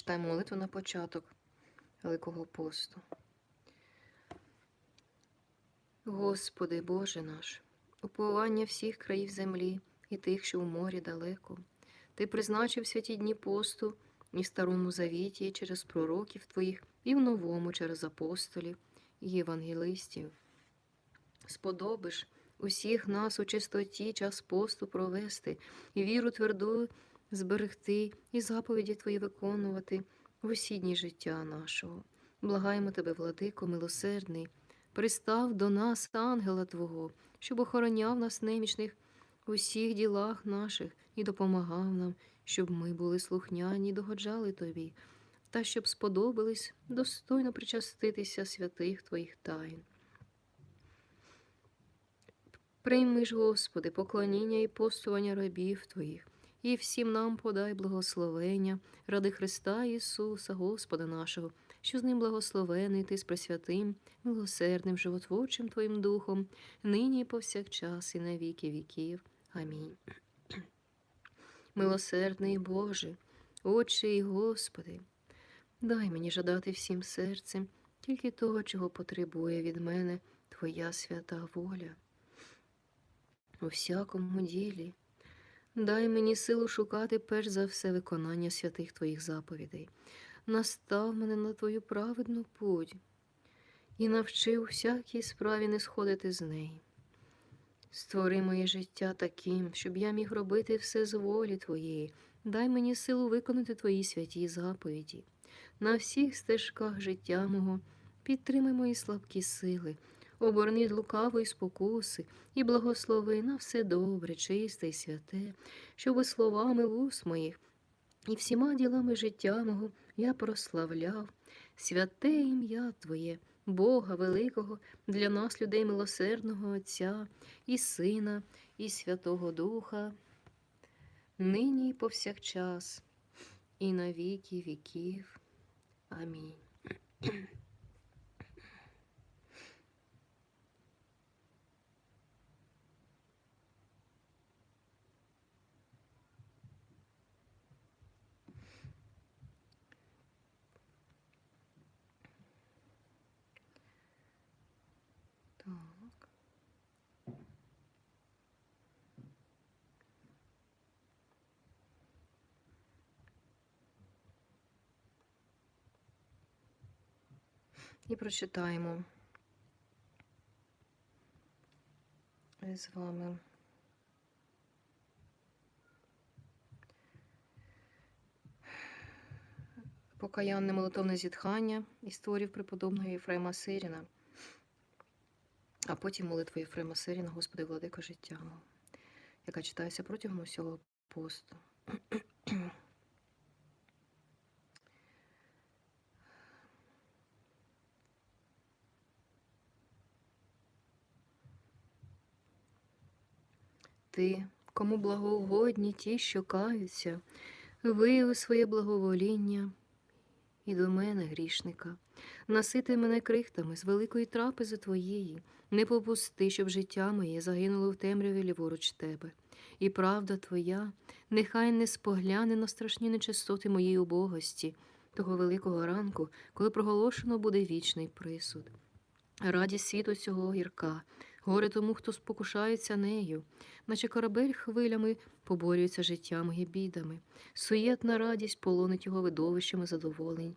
прочитаємо молитву на початок Великого посту. Господи Боже наш, уповання всіх країв землі і тих, що у морі далеко. Ти призначив святі дні посту і в старому завіті через пророків Твоїх, і в новому через апостолів і євангелистів. Сподобиш усіх нас у чистоті час посту провести, і віру тверду зберегти, і заповіді Твої виконувати в усі життя нашого. Благаємо Тебе, владико, милосердний, пристав до нас, ангела Твого, щоб охороняв нас немічних у всіх ділах наших і допомагав нам, щоб ми були слухняні і догоджали Тобі, та щоб сподобались достойно причаститися святих Твоїх тайн. Прийми ж, Господи, поклоніння і постування рабів Твоїх, і всім нам подай благословення ради Христа Ісуса, Господа нашого, що з ним благословений Ти з пресвятим, милосердним, животворчим Твоїм Духом, нині і повсякчас, і на віки віків. Амінь. Милосердний Боже, Отче і Господи, дай мені жадати всім серцем тільки того, чого потребує від мене Твоя свята воля. У всякому ділі, дай мені силу шукати перш за все виконання святих Твоїх заповідей, настав мене на Твою праведну путь і навчи всякій справі не сходити з неї. Створи моє життя таким, щоб я міг робити все з волі Твоєї, дай мені силу виконати Твої святі заповіді. На всіх стежках життя мого підтримай мої слабкі сили, оборни від лукавої спокуси і благослови на все добре, чисте й святе, щоби словами вуст моїх і всіма ділами життя мого я прославляв святе ім'я Твоє, Бога Великого, для нас, людей милосердного Отця і Сина, і Святого Духа, нині і повсякчас, і на віки віків. Амінь. Так. І прочитаємо з вами. Покаянне молитовне зітхання із творів преподобного Єфрема Сиріна, а потім молитва Єфрема Сиріна, Господи, владико життя, яка читається протягом усього посту. Ти, кому благоугодні ті, що каються, вияви своє благовоління і до мене, грішника, насити мене крихтами з великої трапези твоєї, не попусти, щоб життя моє загинуло в темряві ліворуч тебе. І правда твоя, нехай не спогляне на страшні нечистоти моєї убогості, того великого ранку, коли проголошено буде вічний присуд. Радість світу цього гірка, горе тому, хто спокушається нею, наче корабель хвилями поборюється життя моє бідами, суєтна радість полонить його видовищами задоволень.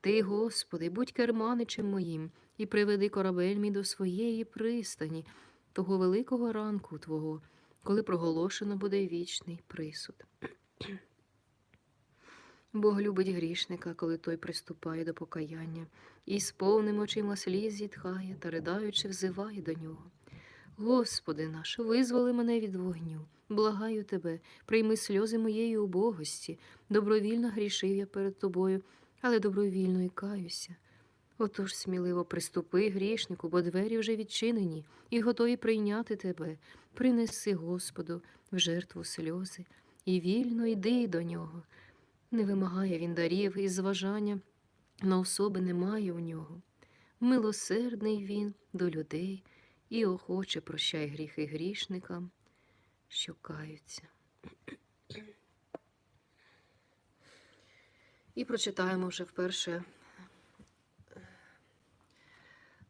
Ти, Господи, будь керманичем моїм і приведи корабель мій до своєї пристані, того великого ранку Твого, коли проголошено буде вічний присуд. Бог любить грішника, коли той приступає до покаяння, і з повним очима сліз зітхає та ридаючи, взиває до нього. Господи наш, визволи мене від вогню, благаю тебе, прийми сльози моєї убогості. Добровільно грішив я перед тобою, але добровільно і каюся. Отож сміливо приступи, грішнику, бо двері вже відчинені і готові прийняти тебе. Принеси Господу в жертву сльози, і вільно йди до нього. Не вимагає він дарів і зважання на особи немає у нього. Милосердний він до людей і охоче прощай гріхи грішникам, що каються. І прочитаємо вже вперше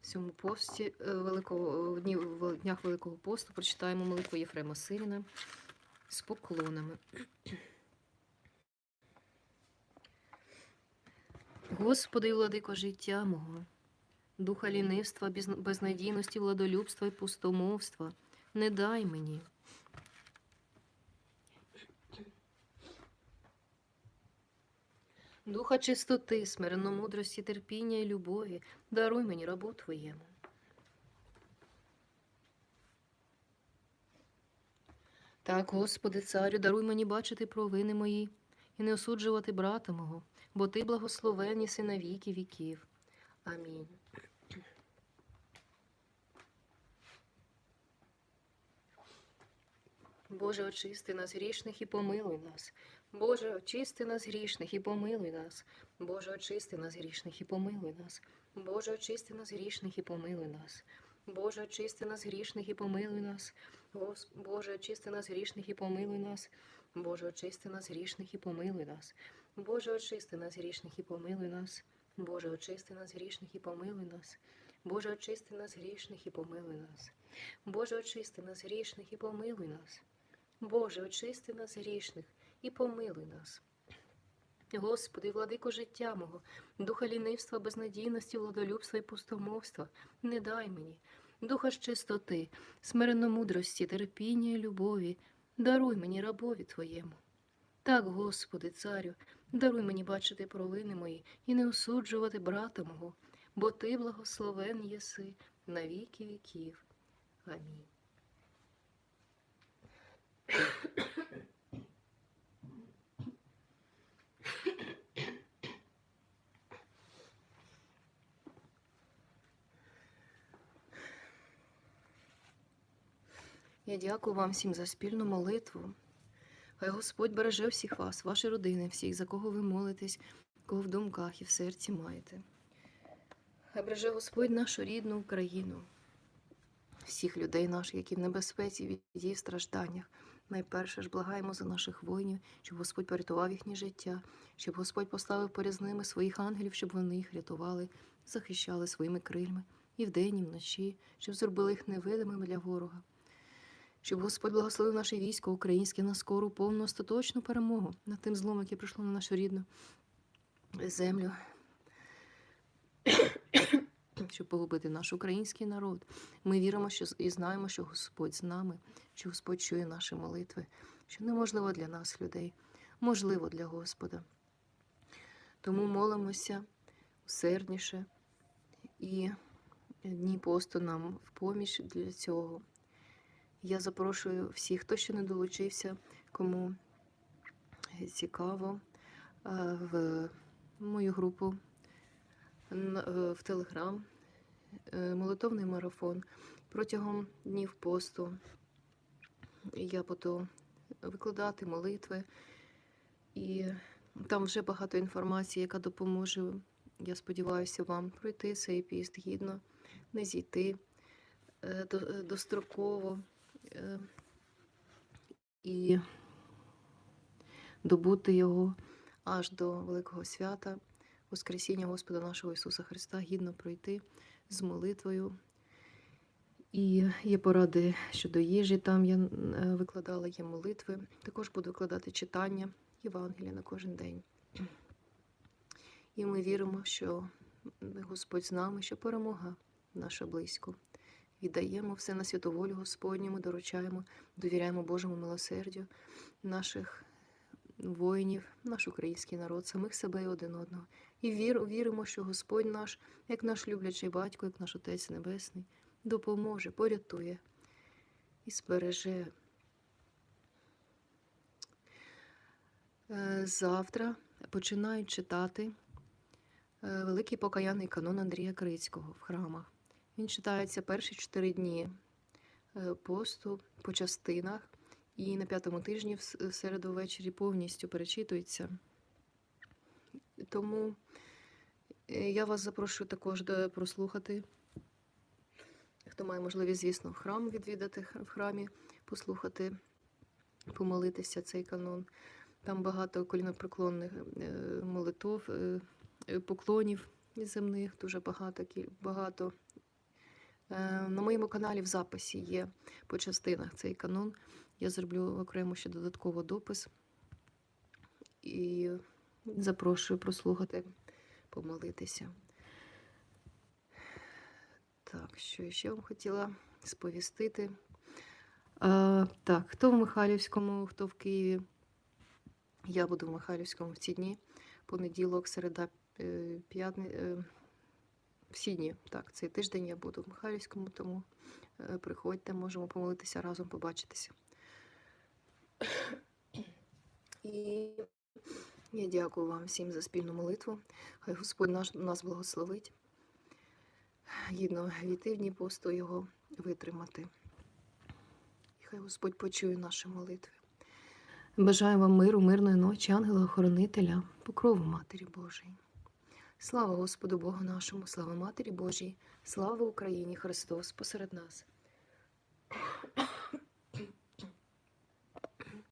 в цьому пості е, великого в днях Великого посту прочитаємо молитву Єфрема Сиріна з поклонами. Господи, владико життя мого, духа лінивства, безнадійності, владолюбства і пустомовства, не дай мені. Духа чистоти, смиренно-мудрості, терпіння і любові, даруй мені рабу Твоєму. Так, Господи, царю, даруй мені бачити провини мої і не осуджувати брата мого, бо Ти благословен єси на віки віків. Амінь. Боже, очисти нас грішних і помилуй нас. Боже, очисти нас грішних і помилуй нас. Боже, очисти нас грішних і помилуй нас. Боже, очисти нас грішних і помилуй нас. Боже, очисти нас грішних і помилуй нас. Боже, очисти нас грішних і помилуй нас. Боже, очисти нас грішних і помилуй нас. Боже, очисти нас грішних і помилуй нас. Боже, очисти нас грішних і помилуй нас. Боже, очисти нас грішних і помилуй нас. Боже, очисти нас грішних і помилуй нас. Боже, очисти нас грішних і помилуй нас. Господи, владико життя мого, духа лінивства, безнадійності, владолюбства і пустомовства, не дай мені, духа ж чистоти, смиренно-мудрості, терпіння і любові, даруй мені рабові Твоєму. Так, Господи, царю, даруй мені бачити провини мої і не осуджувати брата мого, бо Ти благословен єси на віки віків. Амінь. Я дякую вам всім за спільну молитву. Хай Господь береже всіх вас, ваші родини, всіх, за кого ви молитесь, кого в думках і в серці маєте. Хай береже Господь нашу рідну Україну, всіх людей наших, які в небезпеці від її стражданнях. Найперше ж благаємо за наших воїнів, щоб Господь порятував їхнє життя, щоб Господь поставив поряд ними своїх ангелів, щоб вони їх рятували, захищали своїми крильми і вдень, і вночі, щоб зробили їх невидимими для ворога. Щоб Господь благословив наше військо українське на скору, повну остаточну перемогу над тим злом, яке прийшло на нашу рідну землю, щоб погубити наш український народ. Ми віримо що, і знаємо, що Господь з нами, що Господь чує наші молитви, що неможливо для нас, людей, можливо для Господа. Тому молимося усердніше і дні посту нам в поміч для цього. Я запрошую всіх, хто ще не долучився, кому цікаво, е, в мою групу е, в Телеграм, е, молитовний марафон. Протягом днів посту я буду викладати молитви, і там вже багато інформації, яка допоможе, я сподіваюся, вам пройти цей піст гідно, не зійти е, до- е, достроково е, і добути його аж до Великого свята, Воскресіння Господа нашого Ісуса Христа, гідно пройти з молитвою. І є поради щодо їжі, там я е, викладала є молитви. Також буду викладати читання Євангелія на кожен день. І ми віримо, що Господь з нами, що перемога наша близько. Віддаємо все на святу волю Господньому, доручаємо, довіряємо Божому милосердю наших воїнів, наш український народ, самих себе і один одного. І вір, віримо, що Господь наш, як наш люблячий батько, як наш Отець Небесний, допоможе, порятує і збереже. Е, Завтра починають читати е, Великий покаянний канон Андрія Крицького в храмах. Він читається перші чотири дні е, посту по частинах, і на п'ятому тижні в середу ввечері повністю перечитується. Тому е, я вас запрошую також прослухати. Хто має можливість, звісно, в храм відвідати в храмі, послухати, помолитися цей канон. Там багато коліноприклонних е, молитов, поклонів земних, дуже багато. багато. Е, На моєму каналі в записі є по частинах цей канон. Я зроблю окремо ще додатково допис і запрошую прослухати, помолитися. Так, що я ще вам хотіла сповістити. А, так, хто в Михайлівському, хто в Києві. Я буду в Михайлівському в ці дні. Понеділок, середа, е, п'ятни... е, Всі дні. Так, цей тиждень я буду в Михайлівському, тому е, приходьте, можемо помолитися разом, побачитися. І я дякую вам всім за спільну молитву. Хай Господь наш, нас благословить. Гідно війти в дні посту його витримати. І хай Господь почує наші молитви. Бажаю вам миру, мирної ночі, ангела-охоронителя, покрову Матері Божої. Слава Господу Богу нашому, слава Матері Божій, слава Україні, Христос посеред нас.